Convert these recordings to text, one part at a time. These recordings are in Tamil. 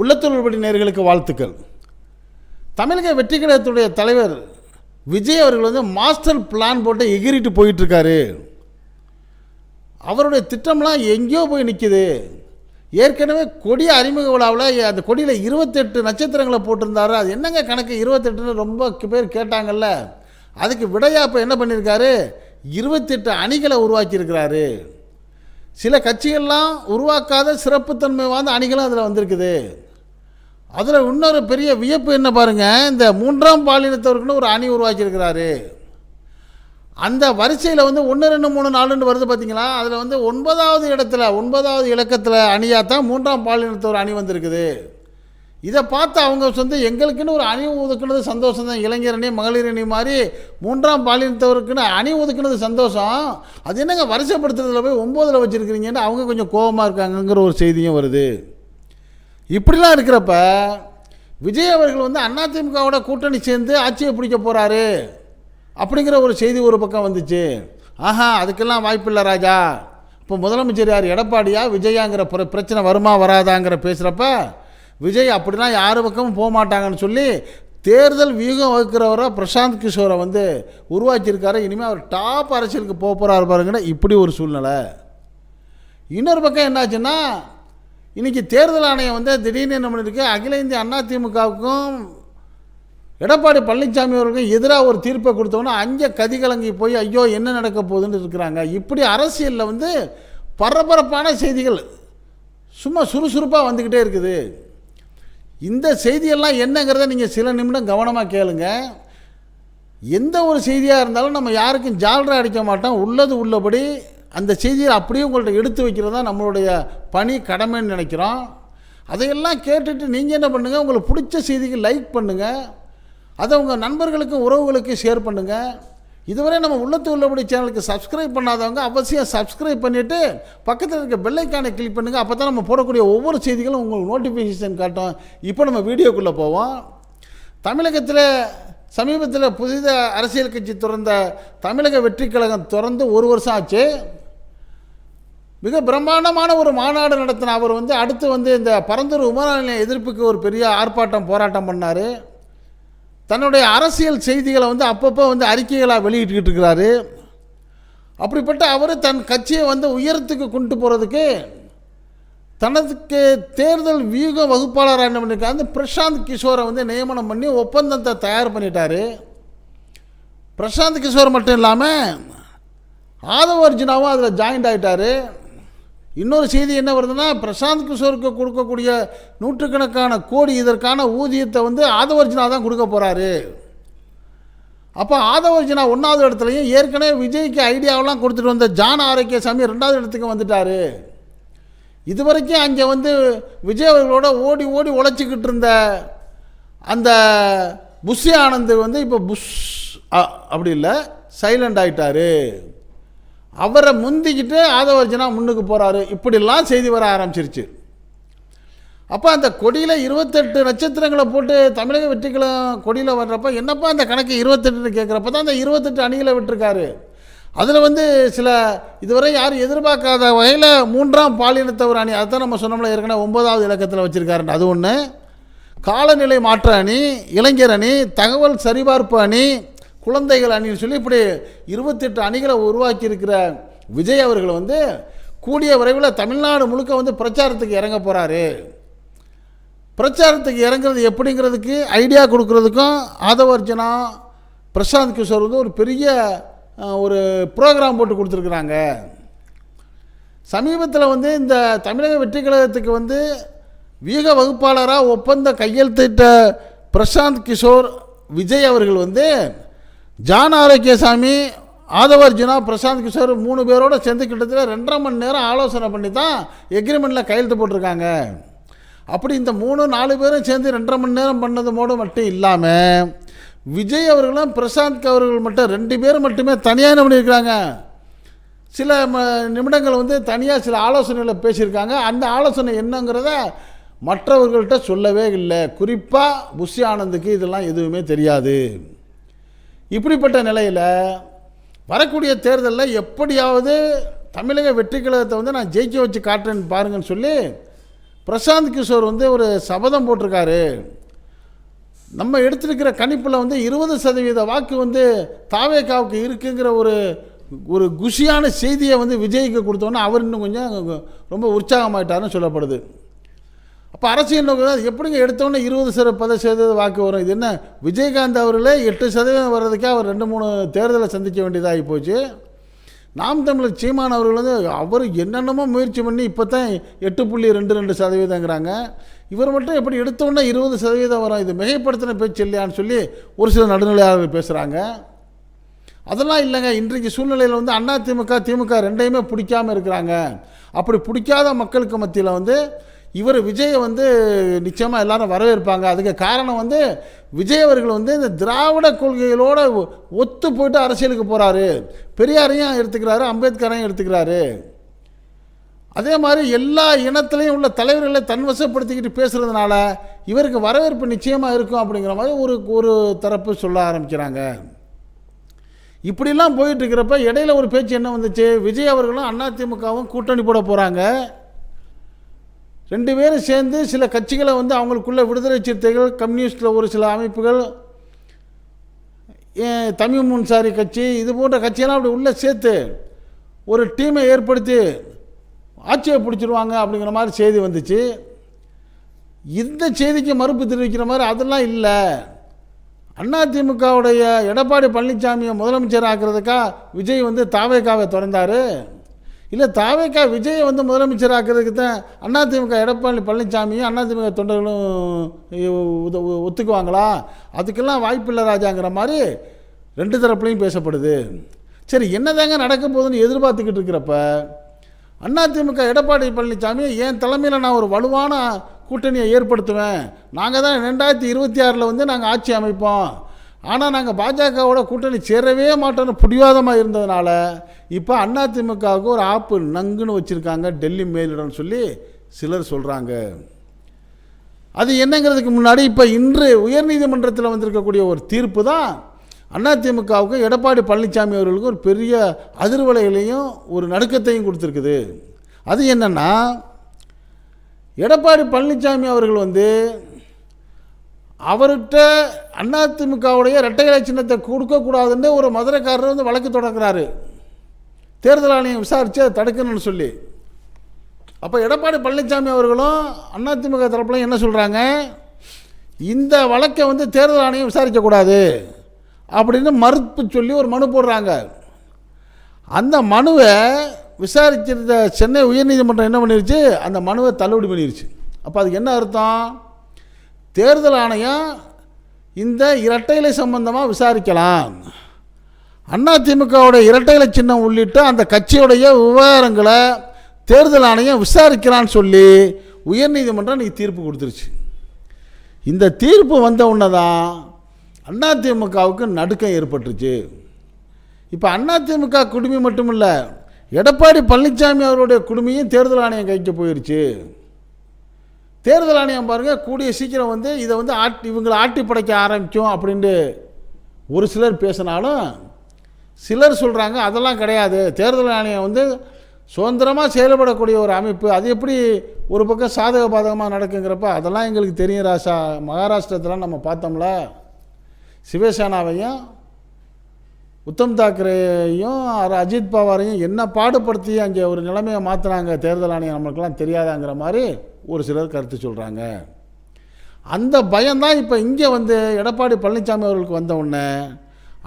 உள்ளத்தொழில்படி நேர்களுக்கு வாழ்த்துக்கள். தமிழக வெற்றி கழகத்துடைய தலைவர் விஜய் அவர்கள் வந்து மாஸ்டர் பிளான் போட்டு எகிரிட்டு போயிட்டுருக்காரு. அவருடைய திட்டம்லாம் எங்கேயோ போய் நிற்கிது ஏற்கனவே கொடி அறிமுக விழாவில் அந்த கொடியில் இருபத்தெட்டு நட்சத்திரங்களை போட்டிருந்தாரு. அது என்னங்க கணக்கு? இருபத்தெட்டுன்னு ரொம்ப பேர் கேட்டாங்கல்ல. அதுக்கு விடையா இப்போ என்ன பண்ணியிருக்காரு இருபத்தெட்டு அணிகளை உருவாக்கியிருக்கிறாரு. சில கட்சிகள்லாம் உருவாக்காத சிறப்புத்தன்மை வாய்ந்த அணிகளும் அதில் வந்திருக்குது. அதில் இன்னொரு பெரிய வியப்பு என்ன பாருங்கள் இந்த மூன்றாம் பாலினத்தவருக்குன்னு ஒரு அணி உருவாக்கியிருக்கிறாரு. அந்த வரிசையில் வந்து ஒன்று ரெண்டு மூணு நாலுன்னு வருது பார்த்தீங்களா? அதில் வந்து ஒன்பதாவது இடத்துல ஒன்பதாவது இலக்கத்தில் அணியாக தான் மூன்றாம் பாலினத்தவர் அணி வந்திருக்குது. இதை பார்த்து அவங்க வந்து எங்களுக்குன்னு ஒரு அணி ஒதுக்குனது சந்தோஷம் தான். இளைஞர் அணி மகளிர் அணி மாதிரி மூன்றாம் பாலினத்தவருக்குன்னு அணி ஒதுக்குனது சந்தோஷம். அது என்னங்க வருஷப்படுத்துறதுல போய் ஒம்போதில் வச்சுருக்கிறீங்கன்னு அவங்க கொஞ்சம் கோபமாக இருக்காங்கங்கிற ஒரு செய்தியும் வருது. இப்படிலாம் இருக்கிறப்ப விஜய் அவர்கள் வந்து அதிமுகவோட கூட்டணி சேர்ந்து ஆட்சியை பிடிக்க போகிறாரு அப்படிங்கிற ஒரு செய்தி ஒரு பக்கம் வந்துச்சு. ஆஹா அதுக்கெல்லாம் வாய்ப்பில்லை ராஜா. இப்போ முதலமைச்சர் யார்? எடப்பாடியா? விஜயாங்கிற பிர பிரச்சனை வருமா வராதாங்கிற பேசுகிறப்ப விஜய் அப்படிலாம் யார் பக்கமும் போக மாட்டாங்கன்னு சொல்லி தேர்தல் வியூகம் வகுக்கிறவரை பிரசாந்த் கிஷோரை வந்து உருவாக்கியிருக்காரு. இனிமேல் அவர் டாப் அரசியலுக்கு போக போகிறார் பாருங்கன்னா இப்படி ஒரு சூழ்நிலை. இன்னொரு பக்கம் என்னாச்சுன்னா இன்றைக்கி தேர்தல் ஆணையம் வந்து திடீர்னு என்ன பண்ணியிருக்கு அகில இந்திய அண்ணா திமுகவுக்கும் எடப்பாடி பழனிசாமி அவர்களுக்கும் எதிராக ஒரு தீர்ப்பை கொடுத்தோன்னா அங்கே கதிகலங்கி போய் ஐயோ என்ன நடக்க போகுதுன்னு இருக்கிறாங்க. இப்படி அரசியலில் வந்து பரபரப்பான செய்திகள் சும்மா சுறுசுறுப்பாக வந்துக்கிட்டே இருக்குது. இந்த செய்தியெல்லாம் என்னங்கிறத நீங்கள் சில நிமிடம் கவனமாக கேளுங்க. எந்த ஒரு செய்தியாக இருந்தாலும் நம்ம யாருக்கும் ஜால்ரா அடிக்க மாட்டோம். உள்ளது உள்ளபடி அந்த செய்தியை அப்படியே உங்கள்கிட்ட எடுத்து வைக்கிறது தான் நம்மளுடைய பணி கடமைன்னு நினைக்கிறோம். அதையெல்லாம் கேட்டுட்டு நீங்கள் என்ன பண்ணுங்கள் உங்களுக்கு பிடிச்ச செய்திக்கு லைக் பண்ணுங்கள் அதை உங்கள் நண்பர்களுக்கும் உறவுகளுக்கும் ஷேர் பண்ணுங்கள் இதுவரை நம்ம உள்ளத்து உள்ளபடி சேனலுக்கு சப்ஸ்கிரைப் பண்ணாதவங்க அவசியம் சப்ஸ்கிரைப் பண்ணிவிட்டு பக்கத்தில் இருக்க பெல்லைக்கானை கிளிக் பண்ணுங்கள் அப்போ தான் நம்ம போடக்கூடிய ஒவ்வொரு செய்திகளும் உங்களுக்கு நோட்டிஃபிகேஷன் காட்டும். இப்போ நம்ம வீடியோக்குள்ளே போவோம். தமிழகத்தில் சமீபத்தில் புதித அரசியல் கட்சி திறந்த தமிழக வெற்றி கழகம் திறந்து ஒரு வருஷம் ஆச்சு. மிக பிரம்மாண்டமான ஒரு மாநாடு நடத்தின அவர் வந்து அடுத்து வந்து இந்த பரந்தூர் விமான நிலைய எதிர்ப்புக்கு ஒரு பெரிய ஆர்ப்பாட்டம் போராட்டம் பண்ணார். தன்னுடைய அரசியல் செய்திகளை வந்து அப்பப்போ வந்து அறிக்கைகளாக வெளியிட்டுக்கிட்டு இருக்கிறாரு. அப்படிப்பட்ட அவர் தன் கட்சியை வந்து உயரத்துக்கு கொண்டு போகிறதுக்கு தனதுக்கு தேர்தல் வியூக வகுப்பாளராக என்ன பண்ணியிருக்காரு பிரசாந்த் கிஷோரை வந்து நியமனம் பண்ணி ஒப்பந்தத்தை தயார் பண்ணிட்டார். பிரசாந்த் கிஷோர் மட்டும் இல்லாமல் ஆதவ அர்ஜுனாவும் அதில் ஜாயின்ட் ஆகிட்டாரு இன்னொரு செய்தி என்ன வருதுன்னா பிரசாந்த் கிஷோருக்கு கொடுக்கக்கூடிய நூற்றுக்கணக்கான கோடி இதற்கான ஊதியத்தை வந்து ஆதவர்ஜினா தான் கொடுக்க போகிறாரு அப்போ ஆதவர்ஜினா ஒன்றாவது இடத்துலையும் ஏற்கனவே விஜய்க்கு ஐடியாவெல்லாம் கொடுத்துட்டு வந்த ஜான் ஆரோக்கியசாமி ரெண்டாவது இடத்துக்கு வந்துட்டார். இதுவரைக்கும் அங்கே வந்து விஜய் அவர்களோட ஓடி ஓடி உழைச்சிக்கிட்டு இருந்த அந்த புஷி ஆனந்த் வந்து இப்போ புஷ் அப்படி இல்லை சைலண்ட் ஆகிட்டாரு அவரை முந்திக்கிட்டு ஆதவர்ஜனா முன்னுக்கு போகிறாரு இப்படிலாம் செய்தி வர ஆரம்பிச்சிருச்சு. அப்போ அந்த கொடியில் இருபத்தெட்டு நட்சத்திரங்களை போட்டு தமிழக வெற்றிகளும் கொடியில் வர்றப்ப என்னப்பா அந்த கணக்கு இருபத்தெட்டுன்னு கேட்குறப்ப தான் அந்த இருபத்தெட்டு அணிகளை விட்டுருக்காரு. அதில் வந்து சில இதுவரை யாரும் எதிர்பார்க்காத வகையில் மூன்றாம் பாலினத்தவர் அணி அதுதான் நம்ம சொன்னோம்ல ஏற்கனவே ஒன்பதாவது இலக்கத்தில் வச்சுருக்காருன்னு அது ஒன்று காலநிலை மாற்ற அணி இளைஞர் அணி தகவல் சரிபார்ப்பு அணி குழந்தைகள் அணின்னு சொல்லி இப்படி இருபத்தெட்டு அணிகளை உருவாக்கி இருக்கிற விஜய் அவர்கள் வந்து கூடிய விரைவில் தமிழ்நாடு முழுக்க வந்து பிரச்சாரத்துக்கு இறங்க போகிறாரு பிரச்சாரத்துக்கு இறங்குறது எப்படிங்கிறதுக்கு ஐடியா கொடுக்குறதுக்கும் ஆதவர்ஜனா பிரசாந்த் கிஷோர் வந்து ஒரு பெரிய ஒரு ப்ரோக்ராம் போட்டு கொடுத்துருக்குறாங்க. சமீபத்தில் வந்து இந்த தமிழக வெற்றி கழகத்துக்கு வந்து வீக வகுப்பாளராக ஒப்பந்த கையெழுத்திட்ட பிரசாந்த் கிஷோர் விஜய் அவர்கள் வந்து ஜான் ஆரோக்கியசாமி ஆதவர்ஜுனா பிரசாந்த் கிஷோர் மூணு பேரோட சேர்ந்து கிட்டத்தட்ட ரெண்டரை மணி நேரம் ஆலோசனை பண்ணி தான் எக்ரிமெண்ட்டில் கையெழுத்து போட்டிருக்காங்க. அப்படி இந்த மூணு நாலு பேரும் சேர்ந்து ரெண்டரை மணி நேரம் பண்ணது மூட மட்டும் இல்லாமல் விஜய் அவர்களும் பிரசாந்த் அவர்கள் மட்டும் ரெண்டு பேர் மட்டுமே தனியாக என்ன பண்ணியிருக்கிறாங்க? சில ம நிமிடங்கள் வந்து தனியாக சில ஆலோசனைகளை பேசியிருக்காங்க. அந்த ஆலோசனை என்னங்கிறத மற்றவர்கள்ட்ட சொல்லவே இல்லை. குறிப்பாக புஷி ஆனந்துக்கு இதெல்லாம் எதுவுமே தெரியாது. இப்படிப்பட்ட நிலையில் வரக்கூடிய தேர்தலில் எப்படியாவது தமிழக வெற்றி கழகத்தை வந்து நான் ஜெயிக்க வச்சு காட்டுறேன்னு பாருங்கன்னு சொல்லி பிரசாந்த் கிஷோர் வந்து ஒரு சபதம் போட்டிருக்காரு. நம்ம எடுத்திருக்கிற கணிப்பில் வந்து இருபது சதவீத வாக்கு வந்து தாவேக்காவுக்கு இருக்குங்கிற ஒரு ஒரு குஷியான செய்தியை வந்து விஜய்க்கு கொடுத்தோன்னே அவர் இன்னும் கொஞ்சம் ரொம்ப உற்சாகமாயிட்டாருன்னு சொல்லப்படுது. அப்போ அரசியல் நோக்கம் எப்படிங்க எடுத்தோன்னே இருபது சத பத சதவீத வாக்கு வரும்? இது என்ன விஜயகாந்த் அவர்களே எட்டு சதவீதம் வர்றதுக்கே அவர் ரெண்டு மூணு தேர்தலை சந்திக்க வேண்டியதாகி போச்சு. நாம் தமிழர் சீமான் அவர்கள் வந்து அவர் என்னென்னமோ முயற்சி பண்ணி இப்போ தான் எட்டு புள்ளி ரெண்டு ரெண்டு சதவீதங்கிறாங்க. இவர் மட்டும் எப்படி எடுத்தோன்னே இருபது சதவீதம் வரும்? இது மிகைப்படுத்தின பேச்சு இல்லையான்னு சொல்லி ஒரு சில நடுநிலையாளர்கள் பேசுகிறாங்க அதெல்லாம் இல்லைங்க. இன்றைக்கு சூழ்நிலையில் வந்து அண்ணா திமுக திமுக ரெண்டையுமே பிடிக்காம இருக்கிறாங்க. அப்படி பிடிக்காத மக்களுக்கு மத்தியில் வந்து இவர் விஜயை வந்து நிச்சயமாக எல்லாரும் வரவேற்பாங்க. அதுக்கு காரணம் வந்து விஜய் அவர்கள் வந்து இந்த திராவிட கொள்கைகளோடு ஒ- ஒத்து போயிட்டு அரசியலுக்கு போகிறாரு பெரியாரையும் எடுத்துக்கிறாரு அம்பேத்கரையும் எடுத்துக்கிறாரு. அதே மாதிரி எல்லா இனத்துலேயும் உள்ள தலைவர்களை தன்வசப்படுத்திக்கிட்டு பேசுகிறதுனால இவருக்கு வரவேற்பு நிச்சயமாக இருக்கும் அப்படிங்கிற மாதிரி ஒரு ஒரு தரப்பு சொல்ல ஆரம்பிக்கிறாங்க. இப்படிலாம் போயிட்டுருக்கிறப்ப இடையில ஒரு பேச்சு என்ன வந்துச்சு? விஜய் அவர்களும் அதிமுகவும் கூட்டணி போட போகிறாங்க ரெண்டு பேரும் சேர்ந்து சில கட்சிகளை வந்து அவங்களுக்குள்ள விடுதலை சிறுத்தைகள் கம்யூனிஸ்டில் ஒரு சில அமைப்புகள் தமிழ் முன்சாரி கட்சி இது போன்ற கட்சியெல்லாம் அப்படி உள்ளே சேர்த்து ஒரு டீமை ஏற்படுத்தி ஆட்சியை பிடிச்சிருவாங்க அப்படிங்கிற மாதிரி செய்தி வந்துச்சு. இந்த செய்திக்கு மறுப்பு தெரிவிக்கிற மாதிரி அதெல்லாம் இல்லை. அதிமுகவுடைய எடப்பாடி பழனிசாமியை முதலமைச்சர் ஆக்கிறதுக்காக விஜய் வந்து தாவேக்காவை திறந்தார். இல்லை தாவேக்கா விஜயை வந்து முதலமைச்சர் ஆக்கிறதுக்கு தான் அதிமுக எடப்பாடி பழனிசாமியும் அதிமுக தொண்டர்களும் ஒத்துக்குவாங்களா? அதுக்கெல்லாம் வாய்ப்பில்லை ராஜாங்கிற மாதிரி ரெண்டு தரப்புலையும் பேசப்படுது. சரி என்னதாங்க நடக்க போகுதுன்னு எதிர்பார்த்துக்கிட்டு இருக்கிறப்ப அதிமுக எடப்பாடி பழனிசாமி என் தலைமையில் நான் ஒரு வலுவான கூட்டணியை ஏற்படுத்துவேன்? நாங்கள் தான் ரெண்டாயிரத்தி இருபத்தி ஆறில் வந்து நாங்கள் ஆட்சி அமைப்போம். ஆனால் நாங்கள் பாஜகவோட கூட்டணி சேரவே மாட்டோம்னு பிடிவாதமாக இருந்ததுனால இப்போ அதிமுகவுக்கு ஒரு ஆப்பு நங்குன்னு வச்சுருக்காங்க டெல்லி மேலிடம்னு சொல்லி சிலர் சொல்கிறாங்க அது என்னங்கிறதுக்கு முன்னாடி இப்போ இன்று உயர்நீதிமன்றத்தில் வந்திருக்கக்கூடிய ஒரு தீர்ப்பு தான் அதிமுகவுக்கு எடப்பாடி பழனிசாமி அவர்களுக்கு ஒரு பெரிய அதிர்வலைகளையும் ஒரு நடுக்கத்தையும் கொடுத்துருக்குது. அது என்னென்னா எடப்பாடி பழனிசாமி அவர்கள் வந்து அவர்கிட்ட அதிமுகவுடைய இரட்டை இலை சின்னத்தை கொடுக்கக்கூடாதுன்னு ஒரு மதுரைக்காரர் வந்து வழக்கு தொடங்குறாரு தேர்தல் ஆணையம் விசாரித்து அதை தடுக்கணும்னு சொல்லி. அப்போ எடப்பாடி பழனிசாமி அவர்களும் அதிமுக தரப்புல என்ன சொல்கிறாங்க இந்த வழக்கை வந்து தேர்தல் ஆணையம் விசாரிக்கக்கூடாது அப்படின்னு மறுப்பு சொல்லி ஒரு மனு போடுறாங்க. அந்த மனுவை விசாரிச்சிருந்த சென்னை உயர்நீதிமன்றம் என்ன பண்ணிருச்சு? அந்த மனுவை தள்ளுபடி பண்ணிருச்சு. அப்போ அதுக்கு என்ன அர்த்தம்? தேர்தல் ஆணையம் இந்த இரட்டைலை சம்பந்தமாக விசாரிக்கலாம். அதிமுகவுடைய இரட்டைலை சின்னம் உள்ளிட்ட அந்த கட்சியுடைய விவகாரங்களை தேர்தல் ஆணையம் விசாரிக்கலான்னு சொல்லி உயர்நீதிமன்றம் இன்னைக்கு தீர்ப்பு கொடுத்துருச்சு. இந்த தீர்ப்பு வந்த உடனே தான் அதிமுகவுக்கு நடுக்கம் ஏற்பட்டுருச்சு. இப்போ அதிமுக குடுமி மட்டும் இல்லை எடப்பாடி பழனிசாமி அவருடைய குடுமையும் தேர்தல் ஆணையம் கைக்கு போயிடுச்சு தேர்தல் ஆணையம் பாருங்கள் கூடிய சீக்கிரம் வந்து இதை வந்து ஆட்டி இவங்களை ஆட்டி படைக்க ஆரம்பிக்கும் அப்படின்ட்டு ஒரு சிலர் பேசினாலும் சிலர் சொல்கிறாங்க அதெல்லாம் கிடையாது. தேர்தல் ஆணையம் வந்து சுதந்திரமாக செயல்படக்கூடிய ஒரு அமைப்பு. அது எப்படி ஒரு பக்கம் சாதக பாதகமாக நடக்குங்கிறப்ப அதெல்லாம் எங்களுக்கு தெரியும் ராசா. மகாராஷ்டிரத்தில் நம்ம பார்த்தோம்ல. சிவசேனாவையும் உத்தம் தாக்கரேயும் அஜித் பவாரையும் என்ன பாடுபடுத்தி அங்கே ஒரு நிலைமையை மாற்றினாங்க தேர்தல் ஆணையம் நம்மளுக்கெல்லாம் தெரியாதாங்கிற மாதிரி ஒரு சிலர் கருத்து சொல்கிறாங்க அந்த பயம்தான் இப்போ இங்கே வந்து எடப்பாடி பழனிசாமி அவர்களுக்கு வந்த உடனே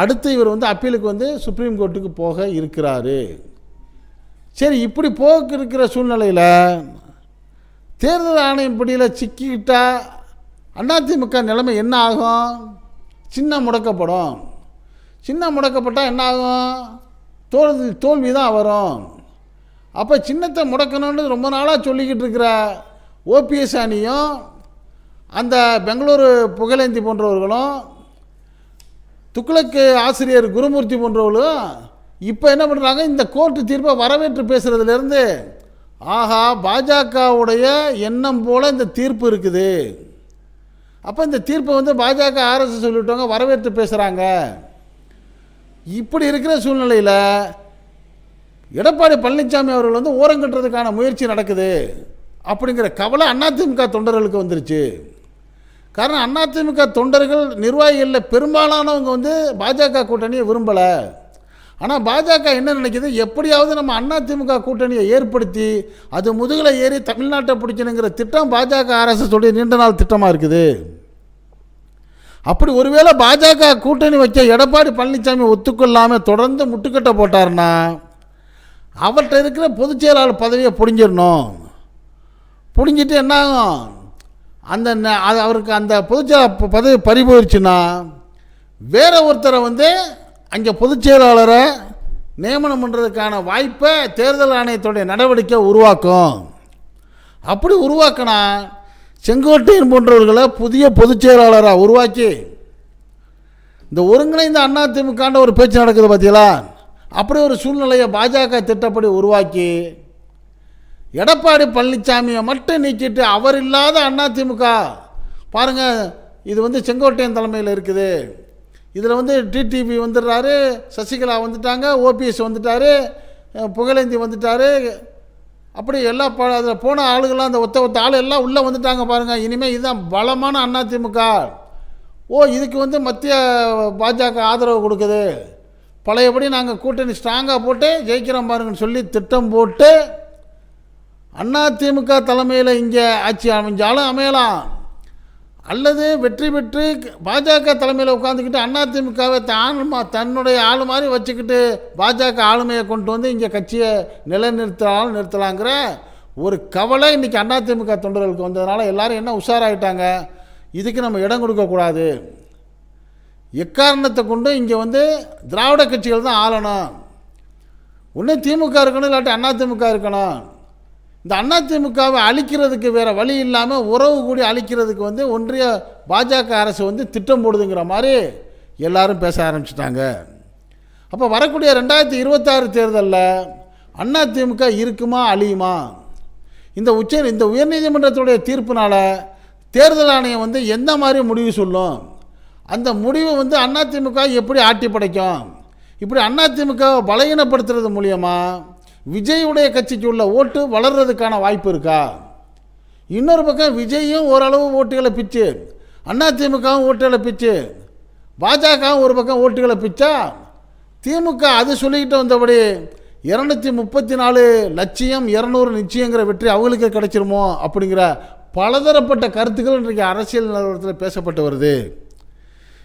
அடுத்து இவர் வந்து அப்பீலுக்கு வந்து சுப்ரீம் கோர்ட்டுக்கு போக இருக்கிறாரு. சரி இப்படி போக்கு இருக்கிற சூழ்நிலையில் தேர்தல் ஆணையம் பிடியில் சிக்கிக்கிட்டா அதிமுக நிலைமை என்ன ஆகும்? சின்ன முடக்கப்படும். சின்ன முடக்கப்பட்டால் என்ன ஆகும்? தோல்வி தோல்வி தான் வரும். அப்போ சின்னத்தை முடக்கணும்னு ரொம்ப நாளாக சொல்லிக்கிட்டு இருக்கிற ஓபிஎஸ் அணியும் அந்த பெங்களூரு புகழேந்தி போன்றவர்களும் துக்ளக்கு ஆசிரியர் குருமூர்த்தி போன்றவர்களும் இப்போ என்ன பண்ணுறாங்க இந்த கோர்ட்டு தீர்ப்பை வரவேற்று பேசுகிறதுலேருந்து ஆஹா பாஜகவுடைய எண்ணம் போல் இந்த தீர்ப்பு இருக்குது. அப்போ இந்த தீர்ப்பை வந்து பாஜக ஆர்எஸ் சொல்லிவிட்டவங்க வரவேற்று பேசுகிறாங்க இப்படி இருக்கிற சூழ்நிலையில் எடப்பாடி பழனிசாமி அவர்கள் வந்து ஓரங்கட்டுறதுக்கான முயற்சி நடக்குது. அப்படிங்கிற கவலை அதிமுக தொண்டர்களுக்கு வந்துருச்சு. காரணம் அதிமுக தொண்டர்கள் நிர்வாகிகளில் பெரும்பாலானவங்க வந்து பாஜக கூட்டணியை விரும்பலை. ஆனால் பாஜக என்ன நினைக்குது? எப்படியாவது நம்ம அதிமுக கூட்டணியை ஏற்படுத்தி அது முதுகில் ஏறி தமிழ்நாட்டை பிடிக்கணுங்கிற திட்டம் பாஜக அரசுடைய நீண்ட நாள் திட்டமாக இருக்குது. அப்படி ஒருவேளை பாஜக கூட்டணி வச்ச எடப்பாடி பழனிசாமி ஒத்துக்கொள்ளாமல் தொடர்ந்து முட்டுக்கட்டை போட்டாருன்னா அவர்கிட்ட இருக்கிற பொதுச் செயலாளர் பதவியை பிடிஞ்சிடணும் பிடிங்கிட்டு என்ன ஆகும்? அந்த ந- அது அவருக்கு அந்த பொதுச் பதவி பறி போயிடுச்சுன்னா வேற ஒருத்தரை வந்து அங்கே பொதுச் செயலாளரை நியமனம் பண்ணுறதுக்கான வாய்ப்பை தேர்தல் ஆணையத்துடைய நடவடிக்கை உருவாக்கும். அப்படி உருவாக்கினா செங்கோட்டையன் போன்றவர்களை புதிய பொதுச் செயலாளராக உருவாக்கி இந்த ஒருங்கிணைந்த அதிமுகன்ற ஒரு பேச்சு நடக்குது பார்த்தீங்களா அப்படி ஒரு சூழ்நிலையை பாஜக திட்டப்படி உருவாக்கி எடப்பாடி பழனிசாமியை மட்டும் நீக்கிட்டு அவர் இல்லாத அதிமுக பாருங்க இது வந்து செங்கோட்டையன் தலைமையில் இருக்குது. இதில் வந்து டிடிபி வந்துடுறாரு சசிகலா வந்துட்டாங்க ஓபிஎஸ் வந்துட்டாரு புகழேந்தி வந்துட்டாரு. அப்படி எல்லா ப அதில் போன ஆளுகள்லாம் அந்த ஒத்த ஒத்த ஆள் எல்லாம் உள்ளே வந்துட்டாங்க பாருங்கள் இனிமேல் இதுதான் பலமான அதிமுக ஓ இதுக்கு வந்து மத்திய பாஜக ஆதரவு கொடுக்குது. பழையபடி நாங்கள் கூட்டணி ஸ்ட்ராங்காக போட்டு ஜெயிக்கிறோம் பாருங்கன்னு சொல்லி திட்டம் போட்டு அதிமுக தலைமையில் இங்கே ஆட்சி அமைஞ்சாலும் அமையலாம். அல்லது வெற்றி பெற்று பாஜக தலைமையில் உட்காந்துக்கிட்டு அதிமுகவை தான் மா- தன்னுடைய ஆளு மாதிரி வச்சுக்கிட்டு பாஜக ஆளுமையை கொண்டு வந்து இங்கே கட்சியை நிலைநிறுத்தலாம் நிறுத்தலாங்கிற ஒரு கவலை இன்றைக்கி அதிமுக தொண்டர்களுக்கு வந்ததுனால எல்லாரும் என்ன உஷாராயிட்டாங்க? இதுக்கு நம்ம இடம் கொடுக்கக்கூடாது எக்காரணத்தை கொண்டு இங்கே வந்து திராவிட கட்சிகள் தான் ஆளணும். ஒன்று திமுக இருக்கணும் இல்லாட்டி அதிமுக இருக்கணும். இந்த அதிமுகவை அழிக்கிறதுக்கு வேறு வழி இல்லாமல் உறவு கூடி அழிக்கிறதுக்கு வந்து ஒன்றிய பாஜக அரசு வந்து திட்டம் போடுதுங்கிற மாதிரி எல்லாரும் பேச ஆரம்பிச்சிட்டாங்க. அப்போ வரக்கூடிய ரெண்டாயிரத்தி இருபத்தாறு தேர்தலில் அதிமுக இருக்குமா அழியுமா? இந்த உச்ச இந்த உயர்நீதிமன்றத்துடைய தீர்ப்பினால் தேர்தல் ஆணையம் வந்து எந்த மாதிரி முடிவு சொல்லும்? அந்த முடிவு வந்து அதிமுக எப்படி ஆட்டி படைக்கும் இப்படி அதிமுகவை பலகீனப்படுத்துறது மூலியமாக விஜயுடைய கட்சிக்கு உள்ள ஓட்டு வளர்றதுக்கான வாய்ப்பு இருக்கா? இன்னொரு பக்கம் விஜயும் ஓரளவு ஓட்டுகளை பிச்சு அதிமுகவும் ஓட்டுகளை பிச்சு பாஜகவும் ஒரு பக்கம் ஓட்டுகளை பிச்சா? திமுக அது சொல்லிக்கிட்டு வந்தபடி இரநூத்தி முப்பத்தி நாலு லட்சியம் இரநூறு நிச்சயங்கிற வெற்றி அவங்களுக்கு கிடைச்சிருமோ அப்படிங்கிற பலதரப்பட்ட கருத்துக்கள் இன்றைக்கு அரசியல் நிலவரத்தில் பேசப்பட்டு வருது.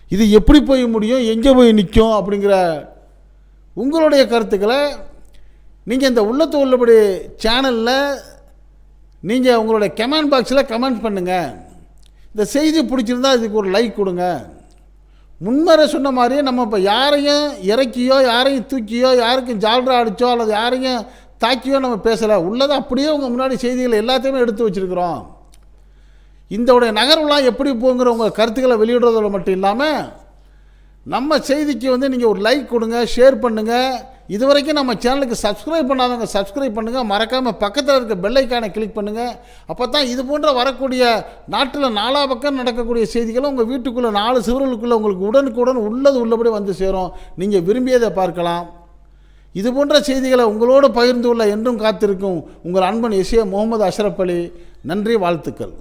இது எப்படி போய் முடியும்? எங்கே போய் நிற்கும் அப்படிங்கிற உங்களுடைய கருத்துக்களை நீங்கள் இந்த உள்ளத்து உள்ளபடி சேனலில் நீங்கள் உங்களுடைய கமெண்ட் பாக்ஸில் கமெண்ட் பண்ணுங்கள் இந்த செய்தி பிடிச்சிருந்தா இதுக்கு ஒரு லைக் கொடுங்க. முன்மரை சொன்ன மாதிரி நம்ம இப்போ யாரையும் இறக்கியோ யாரையும் தூக்கியோ யாருக்கும் ஜால்ரா அடித்தோ அல்லது யாரையும் தாக்கியோ நம்ம பேசலை. உள்ளதை அப்படியே உங்கள் முன்னாடி செய்திகளை எல்லாத்தையுமே எடுத்து வச்சுருக்கிறோம். இந்தோடைய நகர்வுலாம் எப்படி போங்கிற உங்கள் கருத்துக்களை வெளியிடுறதோட மட்டும் இல்லாமல் நம்ம செய்திக்கு வந்து நீங்கள் ஒரு லைக் கொடுங்க ஷேர் பண்ணுங்கள் இதுவரைக்கும் நம்ம சேனலுக்கு சப்ஸ்கிரைப் பண்ணாதவங்க சப்ஸ்கிரைப் பண்ணுங்கள் மறக்காமல் பக்கத்தில் இருக்க பெல்லைக்கானை கிளிக் பண்ணுங்கள் அப்போ தான் இது போன்ற வரக்கூடிய நாட்டில் நாலா பக்கம் நடக்கக்கூடிய செய்திகளும் உங்கள் வீட்டுக்குள்ளே நாலு சிவர்களுக்குள்ளே உங்களுக்கு உடனுக்குடன் உள்ளது உள்ளபடி வந்து சேரும். நீங்கள் விரும்பியதை பார்க்கலாம். இது போன்ற செய்திகளை உங்களோடு பகிர்ந்து கொள்ள என்றும் காத்திருக்கும் உங்கள் அன்பன் எஸ்ஏ முகமது அஷ்ரப் அலி. நன்றி வாழ்த்துக்கள்.